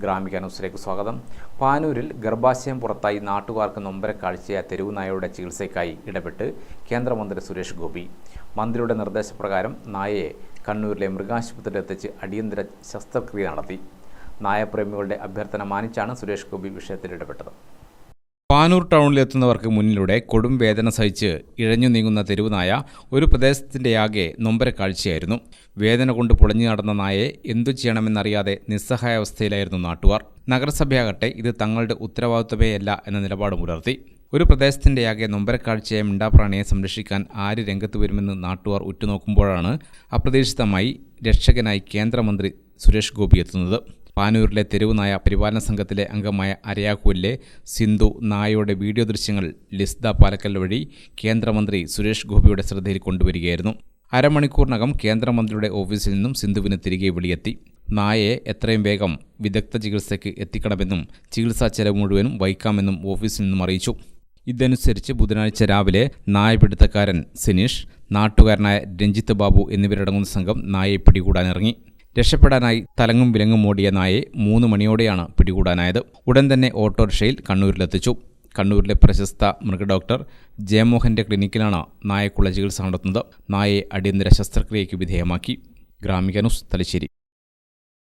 ഗ്രാമിക ന്യൂസിലേക്ക് സ്വാഗതം. പാനൂരിൽ ഗർഭാശയം പുറത്തായി നാട്ടുകാർക്ക് നൊമ്പരക്കാഴ്ചയായ കാഴ്ചയായ തെരുവുനായയുടെ ചികിത്സയ്ക്കായി ഇടപെട്ട് കേന്ദ്രമന്ത്രി സുരേഷ് ഗോപി. മന്ത്രിയുടെ നിർദ്ദേശപ്രകാരം നായയെ കണ്ണൂരിലെ മൃഗാശുപത്രിയിൽ എത്തിച്ച് അടിയന്തര ശസ്ത്രക്രിയ നടത്തി. നായപ്രേമികളുടെ അഭ്യർത്ഥന മാനിച്ചാണ് സുരേഷ് ഗോപി വിഷയത്തിൽ ഇടപെട്ടത്. പാനൂർ ടൗണിലെത്തുന്നവർക്ക് മുന്നിലൂടെ കൊടും വേദന സഹിച്ച് ഇഴഞ്ഞു നീങ്ങുന്ന തെരുവുനായ ഒരു പ്രദേശത്തിന്റെയാകെ നൊമ്പര കാഴ്ചയായിരുന്നു. വേദന കൊണ്ട് പൊളിഞ്ഞു നടന്ന നായയെ എന്തു ചെയ്യണമെന്നറിയാതെ നിസ്സഹായാവസ്ഥയിലായിരുന്നു നാട്ടുകാർ. നഗരസഭയാകട്ടെ ഇത് തങ്ങളുടെ ഉത്തരവാദിത്വമേയല്ല എന്ന നിലപാട് പുലർത്തി. ഒരു പ്രദേശത്തിന്റെയാകെ നൊമ്പരക്കാഴ്ചയായ മിണ്ടാപ്രാണിയെ സംരക്ഷിക്കാൻ ആര് രംഗത്ത് വരുമെന്ന് നാട്ടുകാർ ഉറ്റുനോക്കുമ്പോഴാണ് അപ്രതീക്ഷിതമായി രക്ഷകനായി കേന്ദ്രമന്ത്രി സുരേഷ് ഗോപി എത്തുന്നത്. പാനൂരിലെ തെരുവുനായ പരിപാലന സംഘത്തിലെ അംഗമായ അരയാക്കൂലിലെ സിന്ധു നായയുടെ വീഡിയോ ദൃശ്യങ്ങൾ ലിസ്ദ പാലക്കൽ വഴി കേന്ദ്രമന്ത്രി സുരേഷ് ഗോപിയുടെ ശ്രദ്ധയിൽ കൊണ്ടുവരികയായിരുന്നു. അരമണിക്കൂറിനകം കേന്ദ്രമന്ത്രിയുടെ ഓഫീസിൽ നിന്നും സിന്ധുവിന് തിരികെ വിളിയെത്തി. നായയെ എത്രയും വേഗം വിദഗ്ധ ചികിത്സയ്ക്ക് എത്തിക്കണമെന്നും ചികിത്സാ ചെലവ് മുഴുവനും വഹിക്കാമെന്നും ഓഫീസിൽ നിന്നും അറിയിച്ചു. ഇതനുസരിച്ച് ബുധനാഴ്ച രാവിലെ നായപിടുത്തക്കാരൻ സിനീഷ് നാട്ടുകാരനായ രഞ്ജിത്ത് ബാബു എന്നിവരടങ്ങുന്ന സംഘം നായയെ പിടികൂടാനിറങ്ങി. രക്ഷപ്പെടാനായി തലങ്ങും വിലങ്ങും ഓടിയ നായയെ മൂന്ന് മണിയോടെയാണ് പിടികൂടാനായത്. ഉടൻ തന്നെ ഓട്ടോറിക്ഷയിൽ കണ്ണൂരിലെത്തിച്ചു. കണ്ണൂരിലെ പ്രശസ്ത മൃഗഡോക്ടർ ജയമോഹന്റെ ക്ലിനിക്കിലാണ് നായക്കുള്ള ചികിത്സ നടത്തുന്നത്. നായയെ അടിയന്തര ശസ്ത്രക്രിയയ്ക്ക് വിധേയമാക്കി. ഗ്രാമിക ന്യൂസ് തലശ്ശേരി.